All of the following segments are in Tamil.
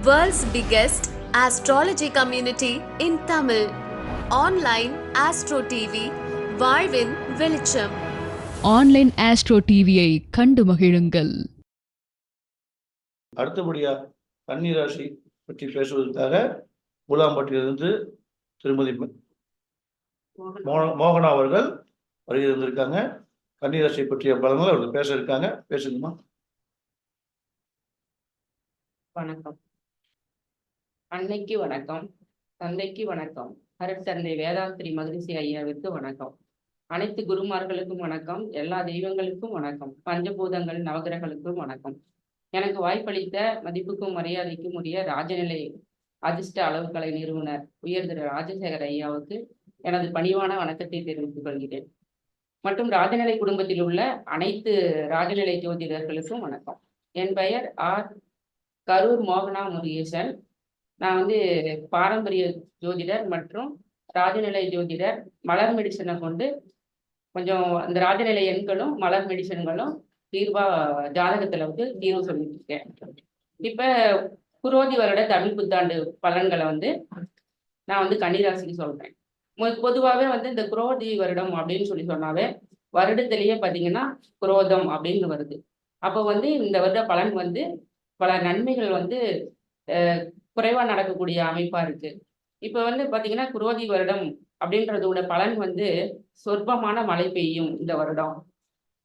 World's biggest astrology community in Tamil. Online Astro TV, வாழ்வின் வெளிச்சம் ஆன்லைன் ஆஸ்ட்ரோ டிவியை கண்டு மகிழுங்கள். அடுத்தபடியா கன்னி ராசி பற்றி பேசுவதற்காக மூலாம்பட்டியிலிருந்து திருமதி மோகனா அவர்கள் வருகை இருந்திருக்காங்க கன்னி ராசி பற்றிய பலன்கள் அவர்கள் பேச இருக்காங்க. பேசுங்கம்மா. வணக்கம். அன்னைக்கு வணக்கம். தந்தைக்கு வணக்கம். அருட்தந்தை வேதாந்திரி மகரிஷி ஐயாவிற்கு வணக்கம். அனைத்து குருமார்களுக்கும் வணக்கம். எல்லா தெய்வங்களுக்கும் வணக்கம். பஞ்சபூதங்கள் நவகிரகங்களுக்கும் வணக்கம். எனக்கு வாய்ப்பளித்த மதிப்புக்கும் மரியாதைக்கும் உரிய ராஜநிலை அதிர்ஷ்ட அளவுக்கலை நிறுவனர் உயர் திரு ராஜசேகர் ஐயாவுக்கு எனது பணிவான வணக்கத்தை தெரிவித்துக் கொள்கிறேன். மற்றும் ராஜநிலை குடும்பத்தில் உள்ள அனைத்து ராஜநிலை ஜோதிடர்களுக்கும் வணக்கம். என் பெயர் ஆர் கரூர் மோகனா முருகேசன். நான் வந்து பாரம்பரிய ஜோதிடர் மற்றும் ராஜநிலை ஜோதிடர் மலர் மெடிசனை கொண்டு கொஞ்சம் அந்த ராஜநிலை எண்களும் மலர் மெடிசன்களும் தீர்வா ஜாதகத்துல வந்து தீர்வு சொல்லிட்டு இருக்கேன் இப்ப குரோதி வருட தமிழ் புத்தாண்டு பலன்களை வந்து நான் வந்து கன்னிராசிக்கு சொல்றேன். மொ- வந்து இந்த குரோதி வருடம் அப்படின்னு சொல்லி சொன்னாவே வருடத்திலேயே பாத்தீங்கன்னா குரோதம் அப்படின்னு வருது. அப்போ வந்து இந்த வருட பலன் வந்து பல நன்மைகள் வந்து குறைவாக குறைவா நடக்கக்கூடிய அமைப்பா இருக்கு. இப்ப வந்து பாத்தீங்கன்னா குரோதி வருடம் அப்படின்றதோட பலன் வந்து சொற்பமான மழை பெய்யும் இந்த வருடம்.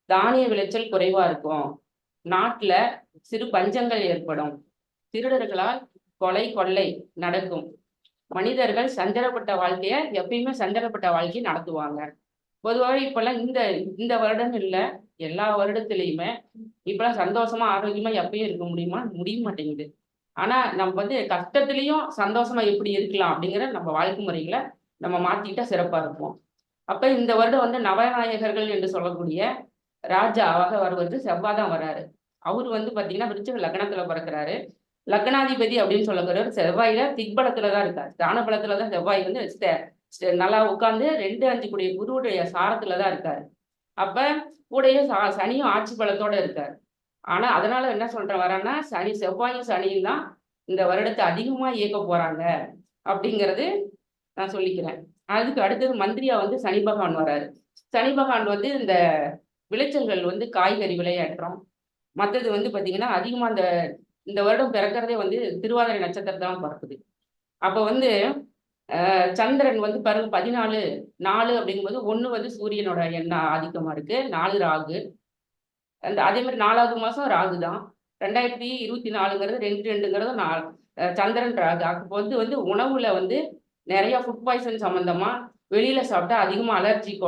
தானிய விளைச்சல் குறைவா இருக்கும். நாட்டுல சிறு பஞ்சங்கள் ஏற்படும். திருடர்களால் கொலை கொள்ளை நடக்கும். மனிதர்கள் சஞ்சலப்பட்ட வாழ்க்கைய எப்பயுமே சஞ்சலப்பட்ட வாழ்க்கையை நடத்துவாங்க. பொதுவாக இப்பெல்லாம் இந்த இந்த வருடம் இல்லை எல்லா வருடத்திலையுமே இப்பெல்லாம் சந்தோஷமா ஆரோக்கியமா எப்பயும் இருக்க முடியுமா? முடிய மாட்டேங்குது. ஆனா நம்ம வந்து கஷ்டத்துலயும் சந்தோஷமா எப்படி இருக்கலாம் அப்படிங்கிற நம்ம வாழ்க்கை முறைகளை நம்ம மாத்திக்கிட்டா சிறப்பா இருப்போம். அப்ப இந்த வருடம் வந்து நவநாயகர்கள் என்று சொல்லக்கூடிய ராஜாவாக வருவது செவ்வாய் தான் வராரு. அவர் வந்து பாத்தீங்கன்னா விருச்சக லக்னத்துல பிறக்கிறாரு. லக்னாதிபதி அப்படின்னு சொல்லக்கூடியவர் செவ்வாயில திக்பலத்துல தான் இருக்கார். ஸ்தான தான் செவ்வாய் வந்து நல்லா உட்கார்ந்து ரெண்டு அஞ்சு கூடிய குருவுடைய சாரத்துல தான் இருக்காரு. அப்ப கூடயே சா- சனியும் ஆட்சி பலத்தோட இருக்காரு. ஆனா அதனால என்ன சொல்ற வரேன்னா சனி செவ்வாயும் சனியும் தான் இந்த வருடத்தை அதிகமா இயக்க போறாங்க அப்படிங்கிறது நான் சொல்லிக்கிறேன். அதுக்கு அடுத்தது மந்திரியா வந்து சனி பகவான் வராரு சனி பகவான் வந்து இந்த விளைச்சல்கள் வந்து காய்கறி விளையாடுறோம் மற்றது வந்து பாத்தீங்கன்னா அதிகமா அந்த இந்த வருடம் பிறக்கிறதே வந்து திருவாதிரை நட்சத்திரத்தான் பிறக்குது. அப்போ வந்து சந்திரன் வந்து பிறகு பதினாலு நாலு அப்படிங்கும்போது ஒன்று வந்து சூரியனோட எண்ணம் ஆதிக்கமாக இருக்கு நாலு ராகு அந்த அதே மாதிரி நாலாவது மாதம் ராகு தான். ரெண்டாயிரத்தி இருபத்தி நாலுங்கிறது ரெண்டு ரெண்டுங்கிறது நாலு சந்திரன் ராகு. அப்போ வந்து வந்து உணவுல வந்து நிறைய ஃபுட் பாய்சன் சம்மந்தமா வெளியில சாப்பிட்டா அதிகமா அலர்ஜி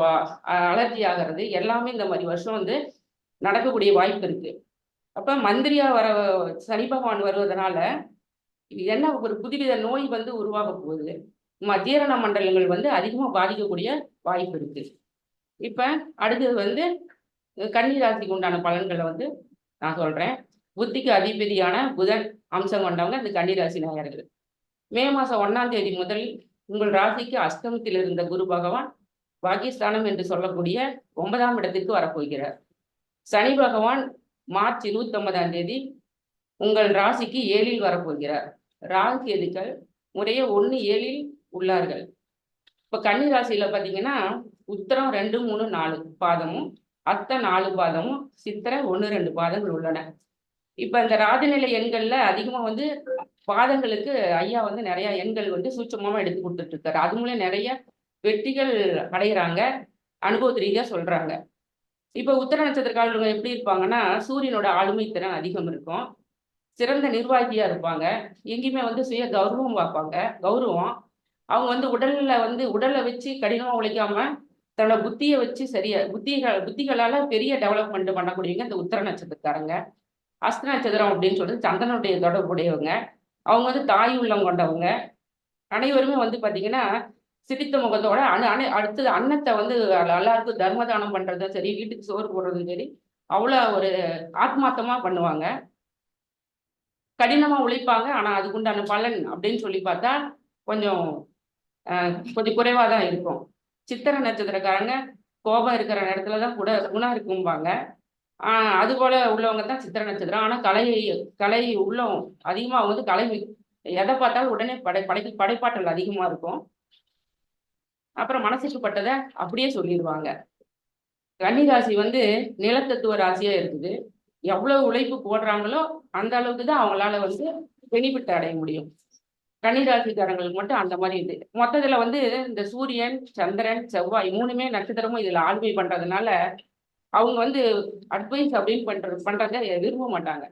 அலர்ஜி ஆகிறது எல்லாமே இந்த மாதிரி வருஷம் வந்து நடக்கக்கூடிய வாய்ப்பு இருக்கு. அப்ப மந்திரியா வர சனி பகவான் வருவதனால இது என்ன ஒரு புதுவித நோய் வந்து உருவாக போகுது. ம- ஜீரண மண்டலங்கள் வந்து அதிகமா பாதிக்கக்கூடிய வாய்ப்பு இருக்கு. இப்ப அடுத்தது வந்து கன்னி ராசிக்கு உண்டான பலன்களை வந்து நான் சொல்றேன். புத்திக்கு அதிபதியான புதன் அம்சம் கொண்டவங்க இந்த கன்னி ராசி நேயர்கள். மே மாசம் ஒன்னாம் தேதி முதல் உங்கள் ராசிக்கு அஷ்டமத்தில் இருந்த குரு பகவான் பாகிஸ்தானம் என்று சொல்லக்கூடிய ஒன்பதாம் இடத்திற்கு வரப்போகிறார். சனி பகவான் மார்ச் இருபத்தி ஒன்பதாம் தேதி உங்கள் ராசிக்கு ஏழில் வரப்போகிறார். ராகு கேதுக்கள் முறையே ஒன்று ஏழில் உள்ளார்கள். இப்போ கன்னி ராசியில் பார்த்தீங்கன்னா உத்தரம் ரெண்டு மூணு நாலு பாதமும் அத்த நாலு பாதமும் சித்திரை ஒன்று ரெண்டு பாதங்கள் உள்ளன. இப்போ இந்த ராஜநிலை எண்களில் அதிகமாக வந்து பாதங்களுக்கு ஐயா வந்து நிறைய எண்கள் வந்து சூட்சமாக எடுத்து கொடுத்துட்டு இருக்காரு அது மூலம் நிறைய வெற்றிகள் அடைகிறாங்க அனுபவ சொல்கிறாங்க இப்போ இப்ப உத்தர நட்சத்திரக்காரங்க எப்படி இருப்பாங்கன்னா சூரியனோட ஆளுமை திறன் அதிகம் இருக்கும். சிறந்த நிர்வாகியாக இருப்பாங்க. எங்கேயுமே வந்து சுய கௌரவம் பார்ப்பாங்க. கௌரவம். அவங்க வந்து உடல்ல வந்து உடலை வச்சு கடினமாக உழைக்காம தன்னோட புத்தியை வச்சு சரியா புத்திகள் புத்திகளால பெரிய டெவலப்மெண்ட் பண்ணக்கூடியவங்க இந்த உத்தர நட்சத்திரக்காரங்க. அஸ்த நட்சத்திரம் அப்படின்னு சொல்றது சந்தனுடைய தொடர்புடையவங்க. அவங்க வந்து தாய் உள்ளம் கொண்டவங்க. அனைவருமே வந்து பார்த்தீங்கன்னா சிரித்த முகத்தோட அணு அணு அடுத்தது அன்னத்தை வந்து எல்லாருக்கும் தர்மதானம் பண்ணுறதும் சரி வீட்டுக்கு சோறு போடுறதும் சரி அவ்வளோ ஒரு ஆத்மார்த்தமாக பண்ணுவாங்க. கடினமாக உழைப்பாங்க. ஆனால் அதுக்குண்டான பலன் அப்படின்னு சொல்லி பார்த்தா கொஞ்சம் கொஞ்சம் குறைவாக தான் இருக்கும். சித்திர நட்சத்திரக்காரங்க கோபம் இருக்கிற இடத்துல தான் கூட குணம் இருக்கும்பாங்க. ஆஹ் அது போல உள்ளவங்க தான் சித்திர நட்சத்திரம். ஆனா கலை கலை உள்ளவங்க அதிகமா அவங்க வந்து கலை எதை பார்த்தாலும் உடனே படை படை படைப்பாற்றல் அதிகமா இருக்கும். அப்புறம் மனசுக்கு பட்டதை அப்படியே சொல்லிடுவாங்க. கன்னிராசி வந்து நிலத்தத்துவ ராசியா இருக்குது. எவ்வளவு உழைப்பு போடுறாங்களோ அந்த அளவுக்கு தான் அவங்களால வந்து பெனிஃபிட் அடைய முடியும். கன்னிராசிக்காரங்களுக்கு மட்டும் அந்த மாதிரி இது மொத்தத்துல வந்து இந்த சூரியன் சந்திரன் செவ்வாய் மூணுமே நட்சத்திரமும் இதுல ஆளுமை பண்றதுனால அவங்க வந்து அட்வைஸ் அப்படின்னு பண்ற பண்றத விரும்ப மாட்டாங்க.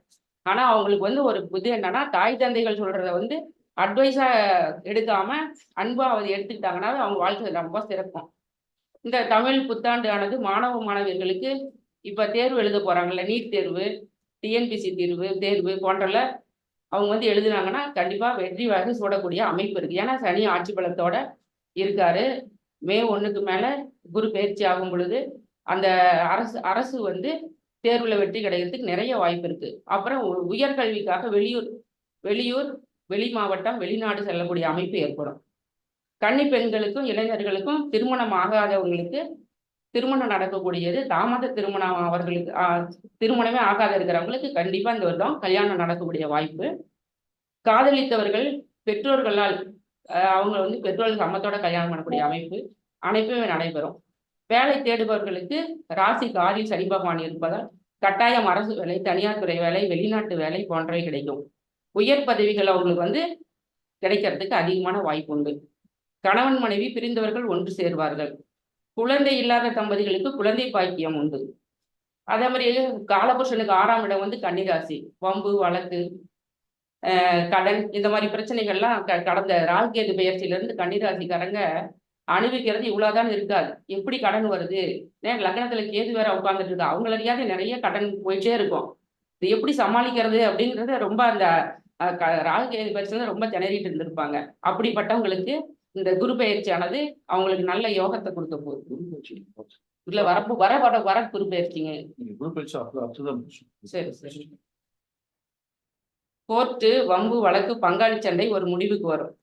ஆனா அவங்களுக்கு வந்து ஒரு இது என்னன்னா தாய் தந்தைகள் சொல்றத வந்து அட்வைஸா எடுக்காம அன்பா அதை எடுத்துக்கிட்டாங்கன்னா அவங்க வாழ்க்கை ரொம்ப சிறக்கும். இந்த தமிழ் புத்தாண்டு ஆனது மாணவ மாணவியர்களுக்கு இப்ப தேர்வு எழுத போறாங்கல்ல நீட் தேர்வு டிஎன்பிசி தேர்வு தேர்வு போன்றல அவங்க வந்து எழுதுனாங்கன்னா கண்டிப்பா வெற்றி வாக்கு சூடக்கூடிய அமைப்பு இருக்கு. ஏன்னா சனி ஆட்சி பலத்தோட இருக்காரு. மே ஒண்ணுக்கு மேல குரு பயிற்சி ஆகும் பொழுது அந்த அரசு அரசு வந்து தேர்வுல வெற்றி கிடைக்கிறதுக்கு நிறைய வாய்ப்பு இருக்கு. அப்புறம் உ- உயர்கல்விக்காக வெளியூர் வெளியூர் வெளி மாவட்டம் வெளிநாடு செல்லக்கூடிய அமைப்பு ஏற்படும். கன்னி பெண்களுக்கும் இளைஞர்களுக்கும் திருமணம் ஆகாதவங்களுக்கு திருமணம் நடக்கக்கூடியது. தாமத திருமணம் அவர்களுக்கு திருமணமே ஆகாத இருக்கிறவங்களுக்கு கண்டிப்பா இந்த வருடம் கல்யாணம் நடக்கக்கூடிய வாய்ப்பு. காதலித்தவர்கள் பெற்றோர்களால் அவங்க வந்து பெற்றோர்கள் சம்மத்தோட கல்யாணம் பண்ணக்கூடிய அமைப்பு அனைத்துமே நடைபெறும். வேலை தேடுபவர்களுக்கு ராசி காரில் சனி பகவான் இருப்பதால் கட்டாயம் அரசு வேலை தனியார் துறை வேலை வெளிநாட்டு வேலை போன்றவை கிடைக்கும். உயர் பதவிகள் அவங்களுக்கு வந்து கிடைக்கிறதுக்கு அதிகமான வாய்ப்பு உண்டு. கணவன் மனைவி பிரிந்தவர்கள் ஒன்று சேர்வார்கள். குழந்தை இல்லாத தம்பதிகளுக்கு குழந்தை பாக்கியம் உண்டு. அதே மாதிரி காலபுருஷனுக்கு ஆறாம் இடம் வந்து கன்னிராசி. வம்பு வழக்கு கடன் இந்த மாதிரி பிரச்சனைகள்லாம் க- கடந்த ராகுகேது பெயர்ச்சியிலிருந்து கன்னிராசிக்காரங்க அனுபவிக்கிறது இவ்வளவுதான் இருக்காது. எப்படி கடன் வருது? ஏன் லக்னத்துல கேது வேற உட்கார்ந்துட்டு இருக்கு? அவங்கள அறியாத நிறைய கடன் போயிட்டே இருக்கும். இது எப்படி சமாளிக்கிறது அப்படிங்கறது ரொம்ப அந்த ராகு கேது ராகுகேது பெயர்ச்சியில ரொம்ப திணறிட்டு இருந்திருப்பாங்க. அப்படிப்பட்டவங்களுக்கு இந்த குரு பயிற்சியானது அவங்களுக்கு நல்ல யோகத்தை கொடுக்க போகுது. இல்ல வரப்பு வர வர வர குரு பயிற்சிங்க சரி கோர்ட்டு வம்பு வழக்கு பங்காளி சண்டை ஒரு முடிவுக்கு வரும்.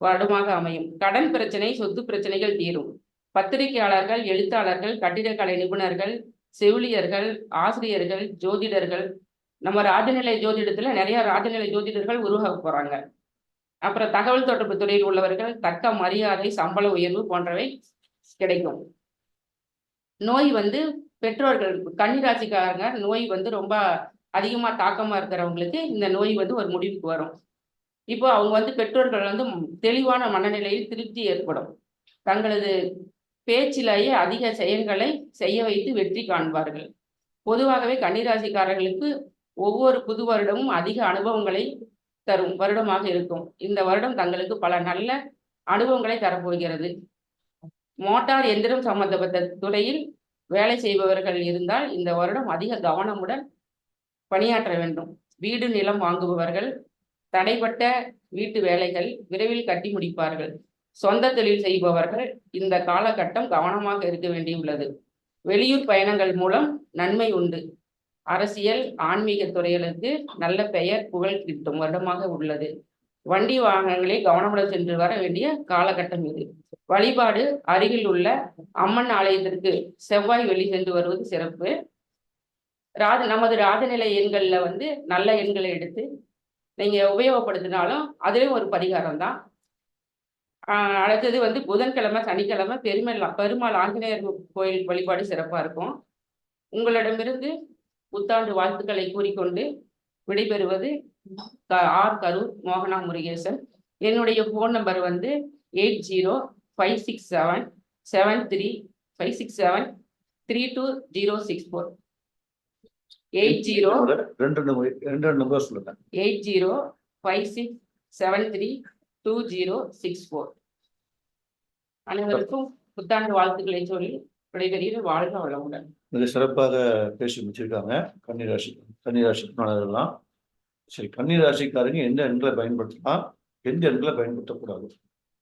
வருடமாக அமையும். கடன் பிரச்சனை சொத்து பிரச்சனைகள் தீரும். பத்திரிகையாளர்கள் எழுத்தாளர்கள் கட்டிடக்கலை நிபுணர்கள் செவிலியர்கள் ஆசிரியர்கள் ஜோதிடர்கள். நம்ம ராஜநிலை ஜோதிடத்துல நிறைய ராஜநிலை ஜோதிடர்கள் உருவாக போறாங்க. அப்புறம் தகவல் தொடர்பு துறையில் உள்ளவர்கள் தக்க மரியாதை சம்பள உயர்வு போன்றவை கிடைக்கும். நோய் வந்து பெற்றோர்கள் கன்னிராசிக்காரங்க நோய் வந்து ரொம்ப அதிகமாக தாக்கமாக இருக்கிறவங்களுக்கு இந்த நோய் வந்து ஒரு முடிவுக்கு வரும். இப்போ அவங்க வந்து பெற்றோர்கள் வந்து தெளிவான மனநிலையில் திருப்தி ஏற்படும். தங்களது பேச்சிலேயே அதிக செயல்களை செய்ய வைத்து வெற்றி காண்பார்கள். பொதுவாகவே கன்னிராசிக்காரர்களுக்கு ஒவ்வொரு புது வருடமும் அதிக அனுபவங்களை தரும் வருடமாக இருக்கும். இந்த வருடம் தங்களுக்கு பல நல்ல அனுபவங்களை தரப்போகிறது. மோட்டார் எந்திரம் சம்பந்தப்பட்ட துறையில் வேலை செய்பவர்கள் இருந்தால் இந்த வருடம் அதிக கவனமுடன் பணியாற்ற வேண்டும். வீடு நிலம் வாங்குபவர்கள் தடைப்பட்ட வீட்டு வேலைகள் விரைவில் கட்டி முடிப்பார்கள். சொந்த தொழில் செய்பவர்கள் இந்த காலகட்டம் கவனமாக இருக்க வேண்டியுள்ளது. வெளியூர் பயணங்கள் மூலம் நன்மை உண்டு. அரசியல் ஆன்மீக துறைகளுக்கு நல்ல பெயர் புகழ் கிட்டும் வருடமாக உள்ளது. வண்டி வாகனங்களை கவனமுடன் சென்று வர வேண்டிய காலகட்டம் இது. வழிபாடு அருகில் உள்ள அம்மன் ஆலயத்திற்கு செவ்வாய் வெளி சென்று வருவது சிறப்பு. ராஜ நமது ராஜநிலை எண்கள்ல வந்து நல்ல எண்களை எடுத்து நீங்க உபயோகப்படுத்தினாலும் அதுவே ஒரு பரிகாரம் தான். அடுத்தது வந்து புதன்கிழமை சனிக்கிழமை பெருமை பெருமாள் ஆஞ்சநேயர் கோயில் வழிபாடு சிறப்பா இருக்கும். உங்களிடமிருந்து புத்தாண்டு வாழ்த்துக்களை கூறிக்கொண்டு விடைபெறுவது ஆர் கரூர் மோகனா முருகேசன் என்னுடைய ஃபோன் நம்பர் வந்து eight zero five six seven seven three five six seven three two zero six four eight zero ரெண்டு ரெண்டு முறை- ரெண்டு ரெண்டு நம்பர் சொல்லுங்க. Eight zero five six seven three two zero six four அனைவருக்கும் புத்தாண்டு வாழ்த்துக்களை சொல்லி விடைபெறுகிற வாழ்க வளமுடன். மிக சிறப்பாக பேசி முடிச்சிருக்காங்க. கன்னிராசி கன்னிராசி மாணவர்கள்லாம். சரி கன்னிராசிக்காரங்க எந்த எண்களை பயன்படுத்தலாம்? எந்த எண்களை பயன்படுத்தக்கூடாது?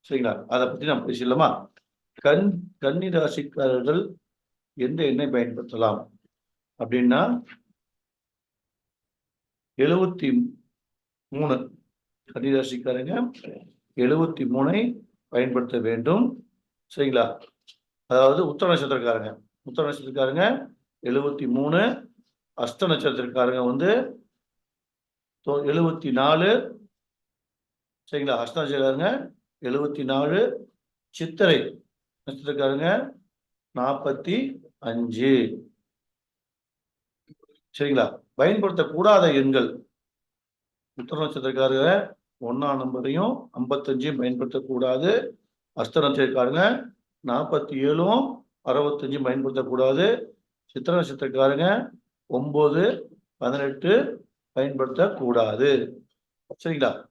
சரிங்களா? அதை பற்றி நான் பேசலாமா கண் கன்னிராசிக்காரர்கள் எந்த எண்ணை பயன்படுத்தலாம்? அப்படின்னா எழுவத்தி மூணு. கன்னிராசிக்காரங்க எழுவத்தி மூணை பயன்படுத்த வேண்டும். சரிங்களா? அதாவது உத்தர நட்சத்திரக்காரங்க. உத்தர நட்சத்திரக்காரங்க எழுபத்தி மூணு அஸ்த நட்சத்திரக்காரங்க வந்து எழுபத்தி நாலு சரிங்களா? அஸ்த நட்சத்திரக்காரங்க எழுபத்தி நாலு சித்திரை நட்சத்திரக்காரங்க நாற்பத்தி அஞ்சு. சரிங்களா? பயன்படுத்தக்கூடாத எண்கள். உத்தர நட்சத்திரக்காரங்க ஒன்னாம் நம்பரையும் ஐம்பத்தஞ்சையும் பயன்படுத்தக்கூடாது. அஸ்த நட்சத்திரக்காரங்க நாற்பத்தி ஏழும் அறுபத்தஞ்சும் பயன்படுத்தக்கூடாது. சித்திர நட்சத்திரக்காரங்க ஒம்பது பதினெட்டு பயன்படுத்தக்கூடாது. சரிங்களா?